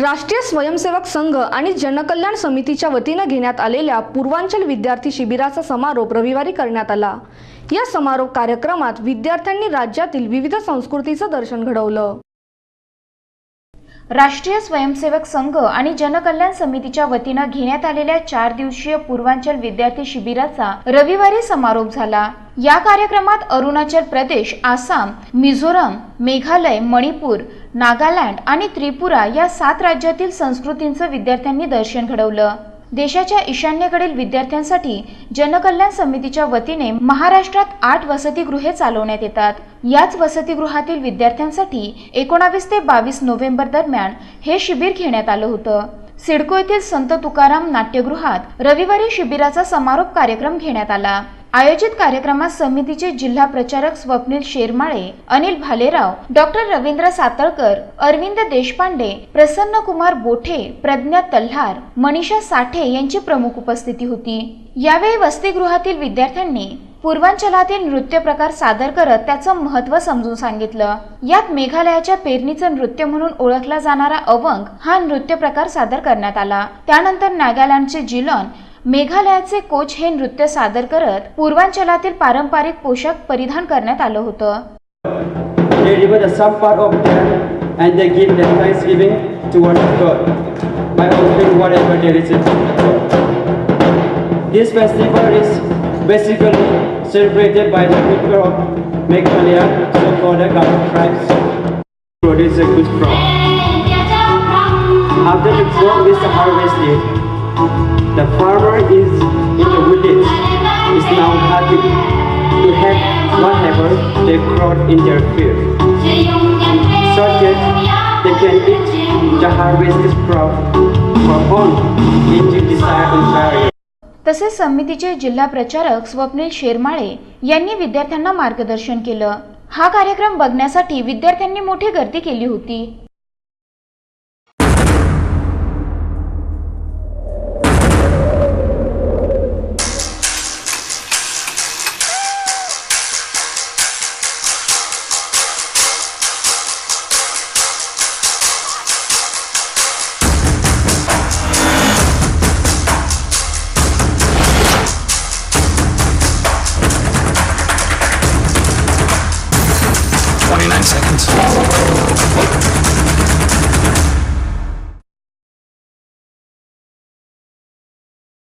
राष्ट्रीय स्वयंसेवक संघ आणि जनकल्याण समितीच्या वतीनं घेण्यात आलेल्या पूर्वांचल विद्यार्थी शिबिराचा समारोप रविवारी करण्यात आला. या समारोप कार्यक्रमात विद्यार्थ्यांनी राज्यातील विविध संस्कृतीचं दर्शन घडवलं. राष्ट्रीय स्वयंसेवक संघ आणि जनकल्याण समितीच्या वतीनं घेण्यात आलेल्या चार दिवसीय पूर्वांचल विद्यार्थी शिबिराचा रविवारी समारोप झाला. या कार्यक्रमात अरुणाचल प्रदेश आसाम मिझोरम मेघालय मणिपूर नागालँड आणि त्रिपुरा या सात राज्यातील संस्कृतींचं विद्यार्थ्यांनी दर्शन घडवलं. देशाच्या ईशान्येकडील विद्यार्थ्यांसाठी जनकल्याण समितीच्या वतीने महाराष्ट्रात आठ वसतिगृहे चालवण्यात येतात. याच वसतिगृहातील विद्यार्थ्यांसाठी एकोणावीस ते बावीस नोव्हेंबर दरम्यान हे शिबिर घेण्यात आलं होतं. सिडको येथील संत तुकाराम नाट्यगृहात रविवारी शिबिराचा समारोप कार्यक्रम घेण्यात आला. आयोजित कार्यक्रमात समितीचे जिल्हा प्रचारक स्वप्नील शेरमाळे अनिल भालेराव डॉक्टर रवींद्र सातळकर अरविंद देशपांडे प्रसन्न कुमार बोठे प्रज्ञा तल्हार मनीषा साठे यांची प्रमुख उपस्थिती होती. यावेळी वसतिगृहातील विद्यार्थ्यांनी पूर्वांचलातील नृत्य प्रकार सादर करत त्याचं महत्त्व समजून सांगितलं. यात मेघालयाच्या पेरणीचं नृत्य म्हणून ओळखला जाणारा अवंग हा नृत्य प्रकार सादर करण्यात आला. त्यानंतर नागालँडचे जिलॉन मेघालयाचे कोच हे नृत्य सादर करत पूर्वांचलातील पारंपरिक पोशाख परिधान करण्यात आलं होतं. This festival is basically celebrated by the people of Meghalaya, so-called the Garo tribes. Produce a good crop. After the crop is harvested, the farmer is in the village is now happy to have whatever they crop in their field. So that they can eat the harvested crop for all into the desired Ontario. तसेच समितीचे जिल्हा प्रचारक स्वप्नील शेरमाळे यांनी विद्यार्थ्यांना मार्गदर्शन केलं हा कार्यक्रम बघण्यासाठी विद्यार्थ्यांनी मोठी गर्दी केली होती 29 seconds.